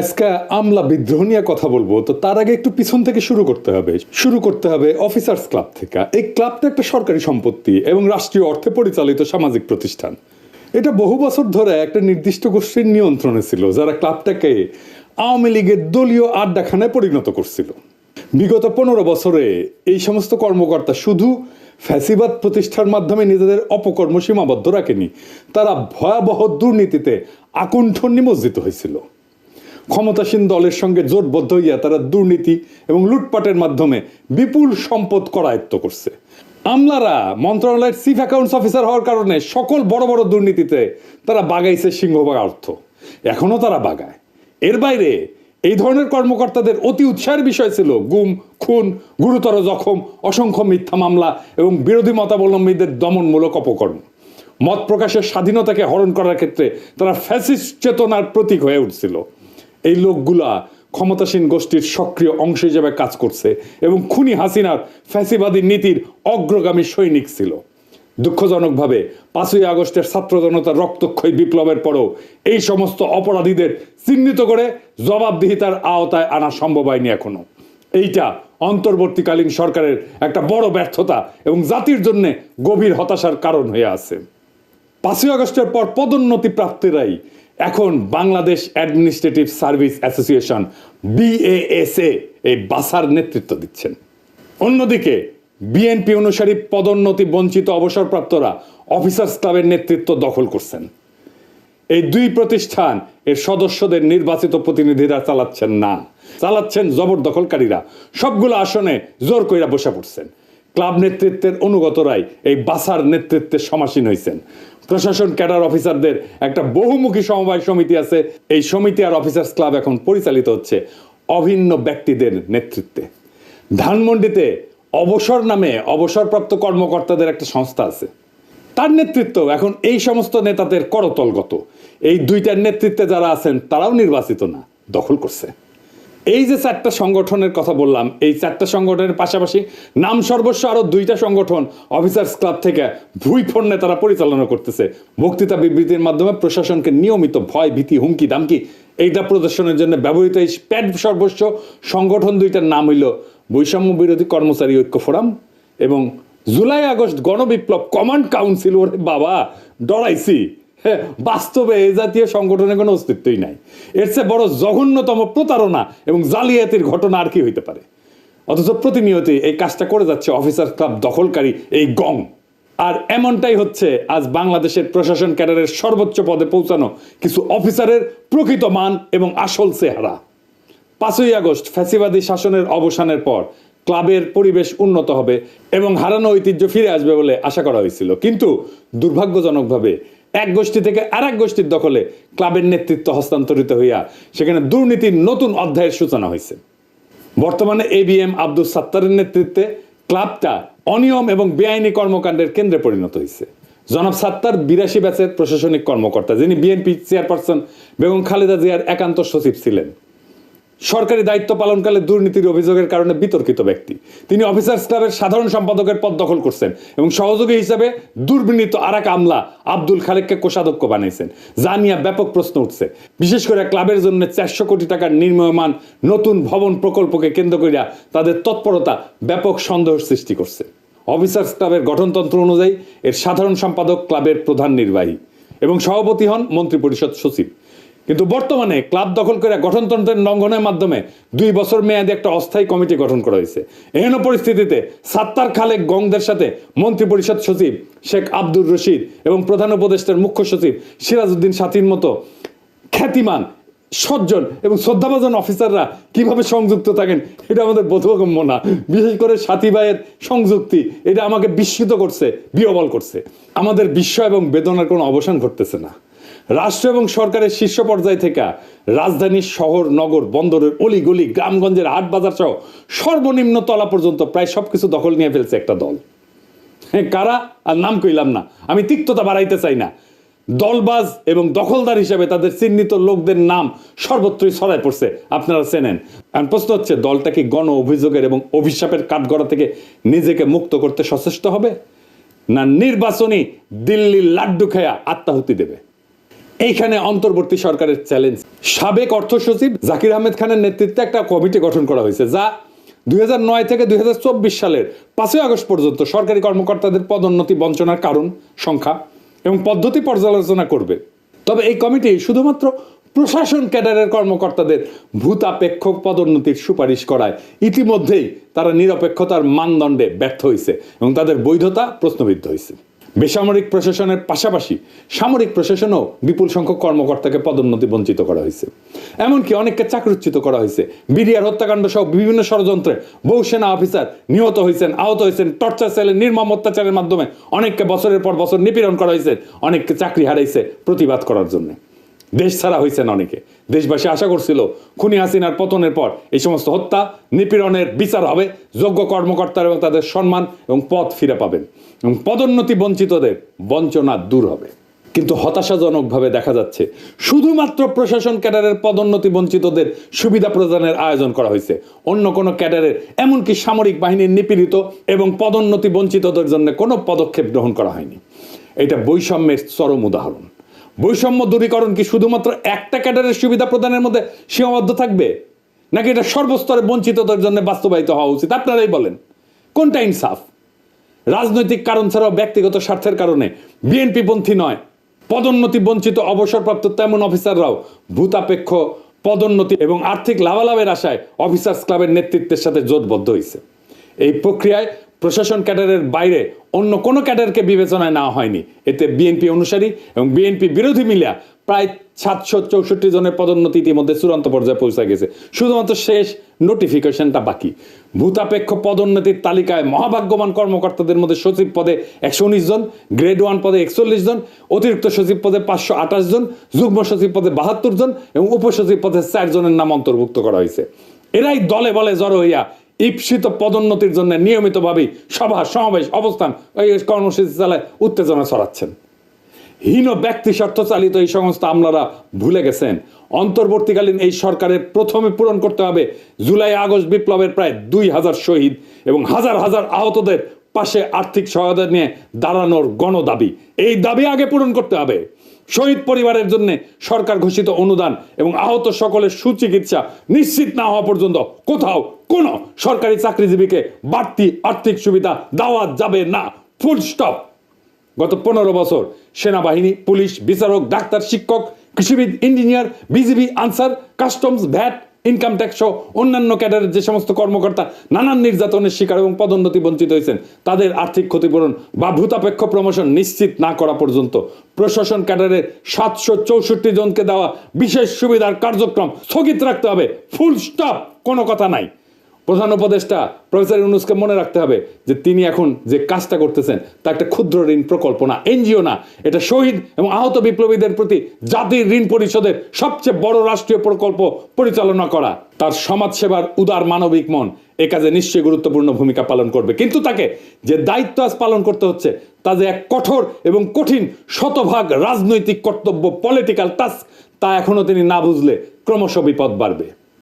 আজকে আমলা বিদ্রোহ নিয়ে কথা বলব, তো তার আগে একটু পিছন থেকে শুরু করতে হবে। শুরু করতে হবে অফিসার্স ক্লাব থেকে। এই ক্লাবটা একটা সরকারি সম্পত্তি এবং রাষ্ট্রীয় অর্থে পরিচালিত সামাজিক প্রতিষ্ঠান। এটা বহু বছর ধরে একটা নির্দিষ্ট গোষ্ঠীর নিয়ন্ত্রণে ছিল, যারা ক্লাবটাকে আওয়ামী লীগের দলীয় আড্ডাখানায় পরিণত করছিল। বিগত পনেরো বছরে এই সমস্ত কর্মকর্তা শুধু ফ্যাসিবাদ প্রতিষ্ঠার মাধ্যমে নিজেদের অপকর্ম সীমাবদ্ধ রাখেনি, তারা ভয়াবহ দুর্নীতিতে আকুণ্ঠ নিমজ্জিত হয়েছিল। ক্ষমতাসীন দলের সঙ্গে জোটবদ্ধ হইয়া তারা দুর্নীতি এবং লুটপাটের মাধ্যমে বিপুল সম্পদ করায়ত্ত করছে। আমলারা মন্ত্রণালয়ের চিফ অ্যাকাউন্টস অফিসার হওয়ার কারণে সকল বড় বড় দুর্নীতিতে তারা বাগাইছে সিংহভাগ অর্থ। এখনও তারা বাগায়। এর বাইরে এই ধরনের কর্মকর্তাদের অতি উৎসাহের বিষয় ছিল গুম, খুন, গুরুতর জখম, অসংখ্য মিথ্যা মামলা এবং বিরোধী মতাবলম্বীদের দমনমূলক অপকর্ম। মত প্রকাশের স্বাধীনতাকে হরণ করার ক্ষেত্রে তারা ফ্যাসিস্ট চেতনার প্রতীক হয়ে উঠছিল। এই লোকগুলা ক্ষমতাসীন গোষ্ঠীর সক্রিয় অংশ হিসেবে কাজ করছে এবং খুনি হাসিনার ফ্যাসিবাদী নীতির অগ্রগামী সৈনিক ছিল। দুঃখজনকভাবে পাঁচই আগস্টের ছাত্র জনতার রক্তক্ষয়ী বিপ্লবের পরও এই সমস্ত অপরাধীদের চিহ্নিত করে জবাবদিহিতার আওতায় আনা সম্ভব হয়নি এখনও। এইটা অন্তর্বর্তীকালীন সরকারের একটা বড় ব্যর্থতা এবং জাতির জন্য গভীর হতাশার কারণ হয়ে আছে। পাঁচই আগস্টের পর পদোন্নতি প্রাপ্তিরাই এখন Bangladesh administrative service association BASA এই বাসার নেতৃত্ব দিচ্ছেন। অন্যদিকে বিএনপি অনুসারী পদোন্নতি বঞ্চিত অবসরপ্রাপ্তরা অফিসার্স ক্লাবের নেতৃত্ব দখল করছেন। এই দুই প্রতিষ্ঠান এর সদস্যদের নির্বাচিত প্রতিনিধিরা চালাচ্ছেন না। চালাচ্ছেন জবরদখলকারীরা। সবগুলো আসনে জোর কইরা বসে পড়ছেন। ক্লাব নেতৃত্বের অনুগতরাই এই বাসার নেতৃত্বে সমাসীন হয়েছেন প্রশাসন ক্যাডার অফিসারদের একটা বহুমুখী সমবায় সমিতি আছে। এই সমিতি আর অফিসার্স ক্লাব এখন পরিচালিত হচ্ছে অভিন্ন ব্যক্তিদের নেতৃত্বে। ধানমন্ডিতে অবসর নামে অবসরপ্রাপ্ত কর্মকর্তাদের একটা সংস্থা আছে। তার নেতৃত্ব এখন এই সমস্ত নেতাদের করতলগত। এই দুইটার নেতৃত্বে যারা আছেন, তারাও নির্বাচিত না, দখল করছে। এই যে চারটা সংগঠনের কথা বললাম, এই চারটা সংগঠনের পাশাপাশি নাম সর্বস্ব আরও দুইটা সংগঠন অফিসার্স ক্লাব থেকে ভুই ফন্ডে তারা পরিচালনা করতেছে। বক্তৃতা বিবৃতির মাধ্যমে প্রশাসনকে নিয়মিত ভয়, ভীতি, হুমকি, দামকি, এইটা প্রদর্শনের জন্য ব্যবহৃত এই প্যাড সর্বস্ব সংগঠন দুইটার নাম হইল বৈষম্য বিরোধী কর্মচারী ঐক্য ফোরাম এবং জুলাই আগস্ট গণবিপ্লব কমান্ড কাউন্সিল, ওরে বাবা, ডরাইছি। হ্যাঁ, বাস্তবে এই জাতীয় সংগঠনের কোনো অস্তিত্বই নাই। এর চেয়ে বড় জঘন্যতম প্রতারণা এবং জালিয়াতির ঘটনা আর কি হইতে পারে? অথচ প্রতিনিয়তই এই কাজটা করে যাচ্ছে অফিসার ক্লাব দখলকারী এই গং। আর এমনটাই হচ্ছে আজ বাংলাদেশের প্রশাসন ক্যাডারের সর্বোচ্চ পদে পৌঁছানো কিছু অফিসারের প্রকৃত মান এবং আসল চেহারা। পাঁচই আগস্ট ফ্যাসিবাদী শাসনের অবসানের পর ক্লাবের পরিবেশ উন্নত হবে এবং হারানো ঐতিহ্য ফিরে আসবে বলে আশা করা হয়েছিল। কিন্তু দুর্ভাগ্যজনকভাবে এক গোষ্ঠী থেকে আর এক গোষ্ঠীর দখলে ক্লাবের নেতৃত্ব হস্তান্তরিত হইয়া সেখানে দুর্নীতির নতুন অধ্যায়ের সূচনা হয়েছে বর্তমানে এ বি এম আব্দুল সাত্তারের নেতৃত্বে ক্লাবটা অনিয়ম এবং বেআইনি কর্মকাণ্ডের কেন্দ্রে পরিণত হয়েছে জনাব সাত্তার বিরাশি ব্যাচের প্রশাসনিক কর্মকর্তা, যিনি বিএনপি চেয়ারপারসন বেগম খালেদা জিয়ার একান্ত সচিব ছিলেন। সরকারি দায়িত্ব পালনকালে দুর্নীতির অভিযোগের কারণে বিতর্কিত ব্যক্তি। তিনি অফিসার্স ক্লাবের সাধারণ সম্পাদকের পদ দখল করছেন এবং সহযোগী হিসেবে দুর্বিনীত আরাক আমলা আব্দুল খালেককে কোষাধ্যক্ষ বানিয়েছেন যা নিয়ে ব্যাপক প্রশ্ন উঠছে। বিশেষ করে ক্লাবের জন্য চারশো কোটি টাকার নির্ময়মান নতুন ভবন প্রকল্পকে কেন্দ্র করিয়া তাদের তৎপরতা ব্যাপক সন্দেহ সৃষ্টি করছে। অফিসার্স ক্লাবের গঠনতন্ত্র অনুযায়ী এর সাধারণ সম্পাদক ক্লাবের প্রধান নির্বাহী এবং সভাপতি হন মন্ত্রিপরিষদ সচিব। কিন্তু বর্তমানে ক্লাব দখল করে গঠনতন্ত্রের লঙ্ঘনের মাধ্যমে দুই বছর মেয়াদে একটা অস্থায়ী কমিটি গঠন করা হয়েছে। এহেন পরিস্থিতিতে সাত্তার খালেক গংদের সাথে মন্ত্রিপরিষদ সচিব শেখ আব্দুর রশিদ এবং প্রধান উপদেষ্টার মুখ্য সচিব সিরাজউদ্দিন সাথীর মতো খ্যাতিমান সজ্জন এবং শ্রদ্ধাভাজন অফিসাররা কীভাবে সংযুক্ত থাকেন, এটা আমাদের বোধগম্য না। বিশেষ করে সাথী ভাইয়ের সংযুক্তি, এটা আমাকে বিস্মিত করছে, বিহবল করছে। আমাদের বিস্ময় এবং বেদনার কোনো অবসান ঘটতেছে না। রাষ্ট্র এবং সরকারের শীর্ষ পর্যায় থেকে রাজধানীর শহর, নগর, বন্দরের অলিগলি, গ্রামগঞ্জের হাট বাজার সহ সর্বনিম্ন তলা পর্যন্ত প্রায় সবকিছু দখল নিয়ে ফেলছে একটা দল। হ্যাঁ কারা? আর নাম কইলাম না। আমি তিক্ততা বাড়াইতে চাই না। দলবাজ এবং দখলদার হিসাবে তাদের চিহ্নিত লোকদের নাম সর্বত্রই ছড়ায় পড়ছে। আপনারা চেনেন। আর প্রশ্ন হচ্ছে, দলটা কি গণ অভিযোগের এবং অভিশাপের কাঠগড়া থেকে নিজেকে মুক্ত করতে সচেষ্ট হবে? না নির্বাচনী দিল্লির লাড্ডু খেয়া আত্মাহুতি দেবে? এইখানে অন্তর্বর্তী সরকারের চ্যালেঞ্জ। সাবেক অর্থ সচিব জাকির আহমেদ খানের নেতৃত্বে একটা কমিটি গঠন করা হয়েছে, যা দুই থেকে দুই সালের পাঁচই আগস্ট পর্যন্ত সরকারি কর্মকর্তাদের পদোন্নতি বঞ্চনার কারণ, সংখ্যা এবং পদ্ধতি পর্যালোচনা করবে। তবে এই কমিটি শুধুমাত্র প্রশাসন ক্যাডারের কর্মকর্তাদের ভূতাপেক্ষ পদোন্নতির সুপারিশ করায়। ইতিমধ্যেই তারা নিরপেক্ষতার মানদণ্ডে ব্যর্থ হয়েছে এবং তাদের বৈধতা প্রশ্নবিদ্ধ হয়েছে বেসামরিক প্রশাসনের পাশাপাশি সামরিক প্রশাসনও বিপুল সংখ্যক কর্মকর্তাকে পদোন্নতি বঞ্চিত করা হয়েছে। এমনকি অনেককে চাকরিচ্যুত করা হয়েছে। বিডিআর হত্যাকাণ্ড সহ বিভিন্ন ষড়যন্ত্রে বহু সেনা অফিসার নিহত হয়েছেন, আহত হয়েছেন, টর্চার সেলে, নির্মম অত্যাচারের মাধ্যমে অনেককে বছরের পর বছর নিপীড়ন করা হয়েছে, অনেককে চাকরি হারাইছে প্রতিবাদ করার জন্য। দেশ ছাড়া হয়েছেন অনেকে। দেশবাসী আশা করছিল, খুনি হাসিনার পতনের পর এই সমস্ত হত্যা, নিপীড়নের বিচার হবে, যোগ্য কর্মকর্তার এবং তাদের সম্মান এবং পদ ফিরে পাবেন। এবং পদোন্নতি বঞ্চিতদের বঞ্চনা দূর হবে। কিন্তু হতাশাজনকভাবে দেখা যাচ্ছে, শুধুমাত্র প্রশাসন ক্যাডারের পদোন্নতি বঞ্চিতদের সুবিধা প্রদানের আয়োজন করা হয়েছে। অন্য কোনো ক্যাডারের, এমনকি সামরিক বাহিনীর নিপীড়িত এবং পদোন্নতি বঞ্চিতদের জন্য কোনো পদক্ষেপ গ্রহণ করা হয়নি। এটা বৈষম্যের চরম উদাহরণ। বৈষম্য দূরীকরণ কি শুধুমাত্র একটা ক্যাডারের সুবিধা প্রদানের মধ্যে সীমাবদ্ধ থাকবে? নাকি এটা সর্বস্তরে বঞ্চিতদের জন্য বাস্তবায়িত হওয়া উচিত? আপনারাই বলেন। কোনটা ইনসাফ? রাজনৈতিক কারণ ছাড়াও ব্যক্তিগত স্বার্থের কারণে। বিএনপি পন্থী নয়। পদোন্নতি বঞ্চিত, অবসরপ্রাপ্ত তেমন অফিসাররাও ভূতাপেক্ষ, পদোন্নতি এবং আর্থিক লাভালাভের আশায় অফিসার্স ক্লাবের নেতৃত্বের সাথে জোটবদ্ধ হয়েছে এই প্রক্রিয়ায় প্রশাসন ক্যাডারের বাইরে অন্য কোনো ক্যাডারকে বিবেচনায় নেওয়া হয়নি। এতে বিএনপি অনুসারী এবং বিএনপি বিরোধী মিলিয়া প্রায় সাতশো চৌষট্টি জনের পদোন্নতি ইতিমধ্যে চূড়ান্ত পর্যায়ে পৌঁছে গেছে। শুধুমাত্র শেষ নোটিফিকেশনটা বাকি। ভূতাপেক্ষ পদোন্নতির তালিকায় মহাভাগ্যবান কর্মকর্তাদের মধ্যে সচিব পদে একশো উনিশ জন গ্রেড ওয়ান পদে একচল্লিশ জন, অতিরিক্ত সচিব পদে পাঁচশো আঠাশ জন, যুগ্ম সচিব পদে বাহাত্তর জন এবং উপসচিব পদে চার জনের নাম অন্তর্ভুক্ত করা হয়েছে। এরাই দলে বলে জড়ো হইয়া ঈপ্সিত পদোন্নতির জন্য নিয়মিতভাবেই সভা, সমাবেশ, অবস্থান এই কর্মসূচি চালায় উত্তেজনা ছড়াচ্ছেন। হীন ব্যক্তি স্বার্থ চালিত এই সংস্থা আমলারা ভুলে গেছেন। অন্তর্বর্তীকালীন এই সরকারের প্রথমে পূরণ করতে হবে জুলাই আগস্ট বিপ্লবের প্রায় দুই হাজার শহীদ এবং হাজার হাজার আহতদের পাশে আর্থিক সহায়তা নিয়ে দাঁড়ানোর গণদাবি। এই দাবি আগে পূরণ করতে হবে। শহীদ পরিবারের জন্য সরকার ঘোষিত অনুদান এবং আহত সকলের সুচিকিৎসা নিশ্চিত না হওয়া পর্যন্ত কোথাও কোনো সরকারি চাকরিজীবীকে বাড়তি আর্থিক সুবিধা দেওয়া যাবে না। ফুল স্টপ গত পনেরো বছর সেনাবাহিনী, পুলিশ, বিচারক, ডাক্তার, শিক্ষক, কৃষিবিদ, engineer, BGB, Ansar, customs, VAT income tax সহ অন্যান্য ক্যাডারের যে সমস্ত কর্মকর্তা নানান নির্যাতনের শিকার এবং পদোন্নতি বঞ্চিত হয়েছেন, তাদের আর্থিক ক্ষতিপূরণ বা ভূতাপেক্ষ প্রমোশন নিশ্চিত না করা পর্যন্ত। প্রশাসন ক্যাডারের সাতশো চৌষট্টি জনকে দেওয়া বিশেষ সুবিধার কার্যক্রম স্থগিত রাখতে হবে। ফুল স্টপ কোনো কথা নাই। প্রধান উপদেষ্টা প্রফেসর ইউনুসকে মনে রাখতে হবে যে তিনি এখন যে কাজটা করতেছেন, তা একটা ক্ষুদ্র ঋণ প্রকল্প না, এনজিও না। এটা শহীদ এবং আহত বিপ্লবীদের প্রতি জাতির ঋণ পরিশোধের সবচেয়ে বড় রাষ্ট্রীয় প্রকল্প পরিচালনা করা। তার সমাজসেবার উদার মানবিক মন এ কাজে নিশ্চয়ই গুরুত্বপূর্ণ ভূমিকা পালন করবে। কিন্তু তাকে যে দায়িত্ব আজ পালন করতে হচ্ছে, তা যে এক কঠোর এবং কঠিন শতভাগ রাজনৈতিক কর্তব্য পলিটিক্যাল টাস্ক তা এখনও তিনি না বুঝলে ক্রমশ বিপদ বাড়বে।